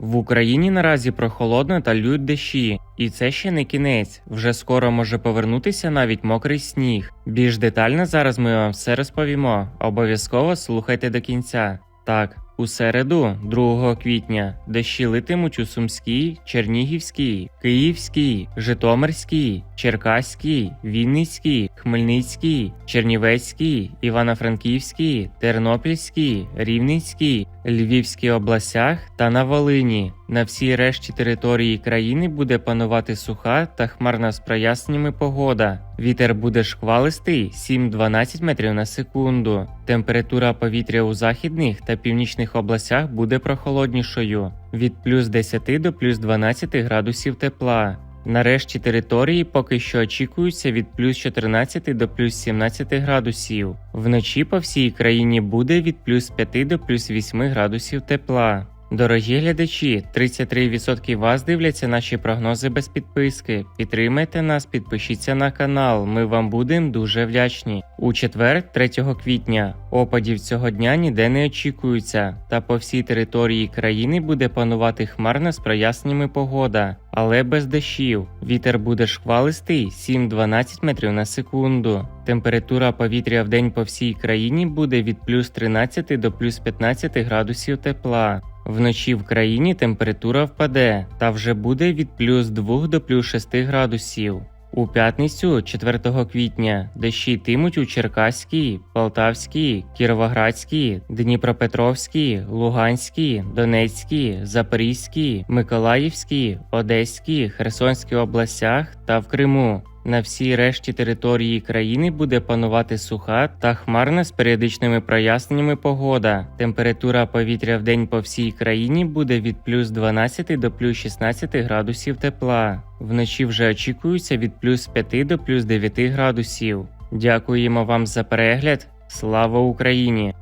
В Україні наразі прохолодно та лють дощі, і це ще не кінець. Вже скоро може повернутися навіть мокрий сніг. Більш детально зараз ми вам все розповімо. Обов'язково слухайте до кінця. Так, у середу, 2 квітня, дощі литимуть у Сумській, Чернігівській, Київській, Житомирській, Черкаській, Вінницькій, Хмельницькій, Чернівецькій, Івано-Франківській, Тернопільській, Рівненській, Львівській областях та на Волині. На всій решті території країни буде панувати суха та хмарна з проясненнями погода. Вітер буде шквалистий 7-12 метрів на секунду. Температура повітря у західних та північних областях буде прохолоднішою від плюс 10 до плюс 12 градусів тепла. Нарешті території поки що очікуються від плюс 14 до плюс 17 градусів. Вночі по всій країні буде від плюс 5 до плюс 8 градусів тепла. Дорогі глядачі, 33% вас дивляться наші прогнози без підписки. Підтримайте нас, підпишіться на канал. Ми вам будемо дуже вдячні. У четвер, 3 квітня, опадів цього дня ніде не очікується, та по всій території країни буде панувати хмарна з проясненнями погода, але без дощів. Вітер буде шквалистий 7-12 метрів на секунду. Температура повітря в день по всій країні буде від плюс 13 до плюс 15 градусів тепла. Вночі в країні температура впаде та вже буде від плюс 2 до плюс 6 градусів. У п'ятницю, 4 квітня, дощі йтимуть у Черкаській, Полтавській, Кіровоградській, Дніпропетровській, Луганській, Донецькій, Запорізькій, Миколаївській, Одеській, Херсонській областях та в Криму. На всій решті території країни буде панувати суха та хмарна з періодичними проясненнями погода. Температура повітря в день по всій країні буде від плюс 12 до плюс 16 градусів тепла. Вночі вже очікується від плюс 5 до плюс 9 градусів. Дякуємо вам за перегляд. Слава Україні!